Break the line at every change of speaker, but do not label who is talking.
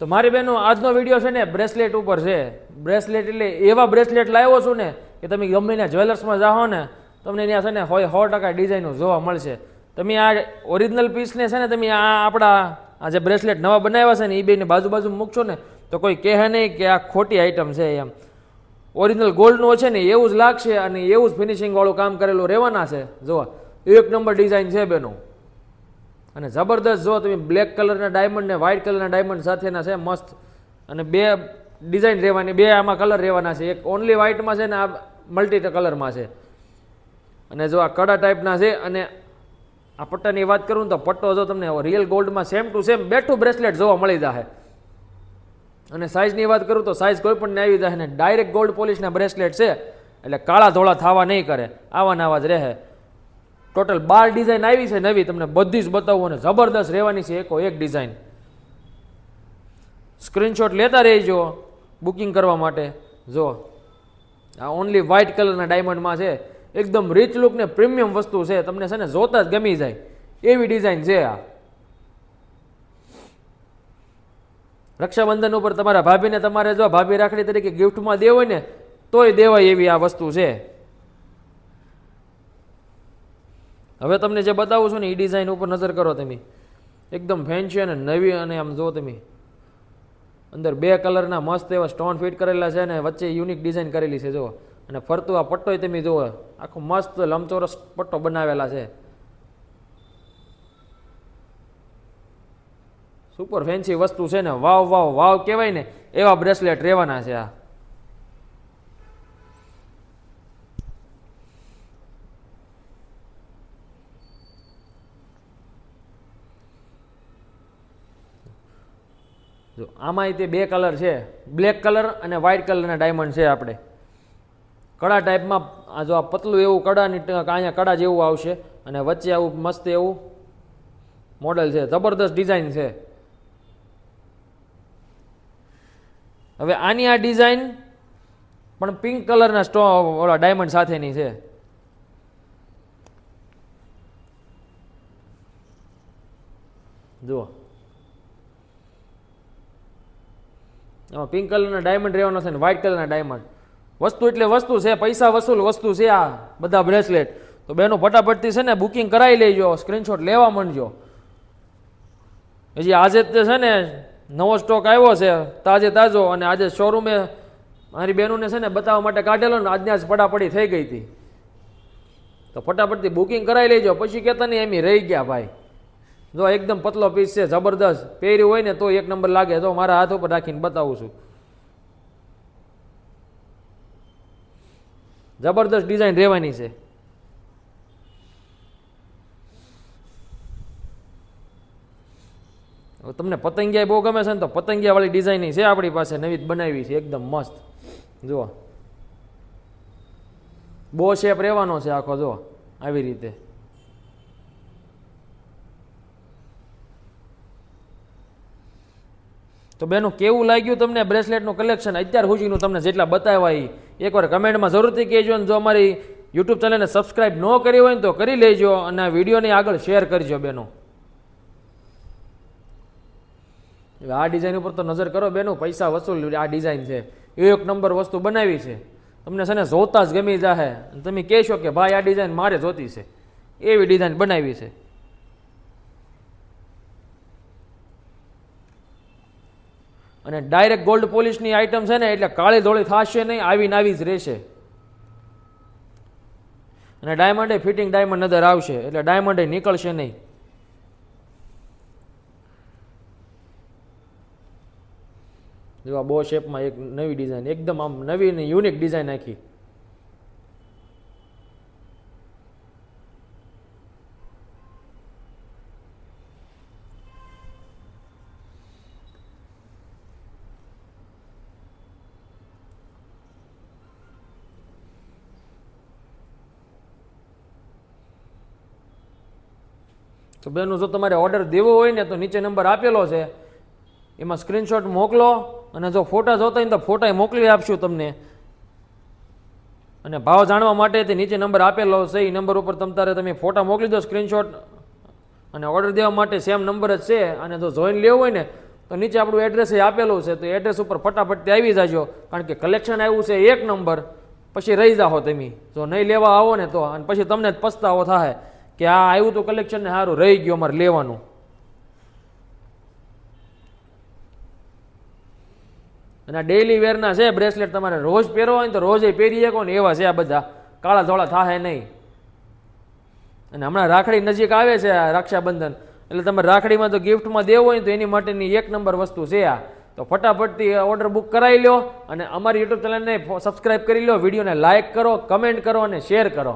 તો મારી બહેનો, આજનો વીડિયો છે ને બ્રેસલેટ ઉપર છે. બ્રેસલેટ એટલે એવા બ્રેસલેટ લાવ્યો છું ને કે તમે ગમે જ્વેલર્સમાં જાઓ ને, તમને ત્યાં છે ને હોય સો ટકા ડિઝાઇનો જોવા મળશે. તમે આ ઓરિજિનલ પીસને છે ને તમે આ આપણા આ જે બ્રેસલેટ નવા બનાવ્યા છે ને, એ બેને બાજુ બાજુ મૂકશો ને, તો કોઈ કહે નહીં કે આ ખોટી આઈટમ છે એમ. ઓરિજિનલ ગોલ્ડનું છે ને, એવું જ લાગશે અને એવું જ ફિનિશિંગવાળું કામ કરેલું રહેવાના છે. જોવા એક નંબર ડિઝાઇન છે બેનો. અને જબરદસ્ત જો તમે બ્લેક કલરના ડાયમંડ ને વ્હાઇટ કલરના ડાયમંડ સાથેના છે, મસ્ત. અને બે ડિઝાઇન રહેવાની, બે આમાં કલર રહેવાના છે. એક ઓનલી વ્હાઇટમાં છે ને આ મલ્ટી કલરમાં છે. અને જો આ કડા ટાઈપના છે અને આ પટ્ટાની વાત કરું તો પટ્ટો જો તમને રિયલ ગોલ્ડમાં સેમ ટુ સેમ બેઠું બ્રેસલેટ જોવા મળી જશે અને સાઇઝની વાત કરું તો સાઇઝ કોઈ પણ આવી જાય ને ડાયરેક્ટ ગોલ્ડ પોલિશના બ્રેસલેટ છે. એટલે કાળા ધોળા થવા નહીં કરે. આવા ને આવા જ રહે. ટોટલ બાર ડિઝાઇન આવી છે નવી, તમને બધી જ બતાવું અને જબરદસ્ત રહેવાની છે એકો એક ડિઝાઇન સ્ક્રીનશોટ લેતા રહેજો બુકિંગ કરવા માટે. જો, આ ઓનલી વ્હાઇટ કલરના ડાયમંડમાં છે. એકદમ રીચ લુક ને પ્રીમિયમ વસ્તુ છે. તમને છે ને જોતા જ ગમી જાય. એવી ડિઝાઇન છે આ. રક્ષાબંધન ઉપર તમારા ભાભીને તમારે જો ભાભી રાખડી તરીકે ગિફ્ટમાં દેવ ને, તોય દેવાય એવી આ વસ્તુ છે. હવે તમને જે બતાવું છું ને, એ ડિઝાઇન ઉપર નજર કરો તમે. એકદમ ફેન્સી અને નવી અને આમ જો તમે. અંદર બે કલરના મસ્ત એવા સ્ટોન ફિટ કરેલા છે અને વચ્ચે યુનિક ડિઝાઇન કરેલી છે જુઓ અને ફરતું આ પટ્ટોય તમે જુઓ. આખો મસ્ત લંબચોરસ પટ્ટો બનાવેલા છે. સુપર ફેન્સી વસ્તુ છે ને, વાવ વાવ વાવ કહેવાય ને, એવા બ્રેસલેટ રહેવાના છે આ. જો, આમાંય તે બે કલર છે. બ્લેક કલર અને વ્હાઇટ કલરના ડાયમંડ છે આપણે. કડા ટાઈપમાં આ જો આ પતલું એવું કડાની અહીંયા કડા જેવું આવશે અને વચ્ચે આવું મસ્ત એવું મોડલ છે. જબરદસ્ત ડિઝાઇન છે. હવે આની આ ડિઝાઇન પણ પિંક કલરના સ્ટો, ઓલા ડાયમંડ સાથેની છે. જુઓ. એમાં પિંક કલરના ડાયમંડ રહેવાનો છે ને વ્હાઇટ કલરના ડાયમંડ વસ્તુ એટલે વસ્તુ છે, પૈસા વસૂલ વસ્તુ છે આ બધા બ્રેસલેટ તો બેનો ફટાફટથી છે ને બુકિંગ કરાવી લેજો સ્ક્રીનશોટ લેવા માંડજો. હજી આજે તે છે ને નવો સ્ટોક આવ્યો છે, તાજે તાજો અને આજે શોરૂમે મારી બહેનોને છે ને બતાવવા માટે કાઢેલો ને આજને આજ પડાપડી થઈ ગઈ હતી. તો ફટાફટથી બુકિંગ કરાવી લેજો, પછી કહેતા નહીં એમ રહી ગયા ભાઈ. જો એકદમ પતલો પીસ છે, જબરદસ્ત, પહેર્યું હોય ને તો એક નંબર લાગે. જો મારા હાથ ઉપર રાખીને બતાવું છું. જબરદસ્ત ડિઝાઇન રહેવાની છે. તમને પતંગિયા બહુ ગમે છે ને તો પતંગિયા વાળી ડિઝાઇન છે આપણી પાસે. નવી બનાવી છે. એકદમ મસ્ત. જુઓ. બો શેપ રહેવાનો છે આખો જો આવી રીતે. તો બેનું કેવું લાગ્યું તમને બ્રેસલેટનું કલેક્શન? અત્યાર સુધીનું તમને જેટલા બતાવ્યા એ એકવાર કમેન્ટમાં જરૂરથી કહેજો અને જો અમારી યુટ્યુબ ચેનલને સબસ્ક્રાઈબ ન કરી હોય ને તો કરી લેજો અને આ વિડીયોને આગળ શેર કરજો બેનો. આ ડિઝાઇન ઉપર તો નજર કરો બેનું, પૈસા વસૂલ, આ ડિઝાઇન છે. એક નંબર વસ્તુ બનાવી છે. તમને છે ને જોતા જ ગમી જાહે. તમે કહેશો કે ભાઈ આ ડિઝાઇન મારે જોતી છે. એવી ડિઝાઇન બનાવી છે. અને ડાયરેક્ટ ગોલ્ડ પોલિશની આઇટમ છે ને, એટલે કાળી ધોળી થશે નહીં, આવી ને આવી જ રહેશે. અને ડાયમંડે ફિટિંગ ડાયમંડ નજર આવશે, એટલે ડાયમંડે નીકળશે નહીં. જેવા બો શેપમાં એક નવી ડિઝાઇન એકદમ આમ નવી અને યુનિક ડિઝાઇન નાખી. તો બેનું, જો તમારે ઓર્ડર દેવો હોય ને, તો નીચે નંબર આપેલો છે. એમાં સ્ક્રીનશોટ મોકલો અને જો ફોટા જોતા હોય તો ફોટા મોકલી આપશું તમને. અને ભાવ જાણવા માટે તે નીચે નંબર આપેલો છે. એ નંબર ઉપર તમ તારે તમે ફોટા મોકલી દો સ્ક્રીનશોટ અને ઓર્ડર દેવા માટે સેમ નંબર જ છે. અને જો જોઈન લેવું હોય ને, તો નીચે આપણું એડ્રેસ એ આપેલું છે. તો એડ્રેસ ઉપર ફટાફટથી આવી જાજો. કારણ કે કલેક્શન આવ્યું છે એક નંબર પછી રહી જાઓ તમે. જો નહીં લેવા આવો ને તો, અને પછી તમને જ પસ્તાવો થાય કે આ આવ્યું તો કલેક્શન ને સારું રહી ગયું અમારે લેવાનું. અને ડેઈલી વેરના છે બ્રેસલેટ તમારે રોજ પહેરવા હોય ને તો રોજે પહેરી શકો ને એવા છે આ બધા. કાળા ધોળા થાય નહીં. અને હમણાં રાખડી નજીક આવે છે આ રક્ષાબંધન. એટલે તમે રાખડીમાં તો ગિફ્ટમાં દેવું હોય તો એની માટેની એક નંબર વસ્તુ છે આ. તો ફટાફટથી ઓર્ડર બુક કરાવી લો અને અમારી યુટ્યુબ ચેનલને સબસ્ક્રાઇબ કરી લો વિડીયોને લાઇક કરો કમેન્ટ કરો અને શેર કરો.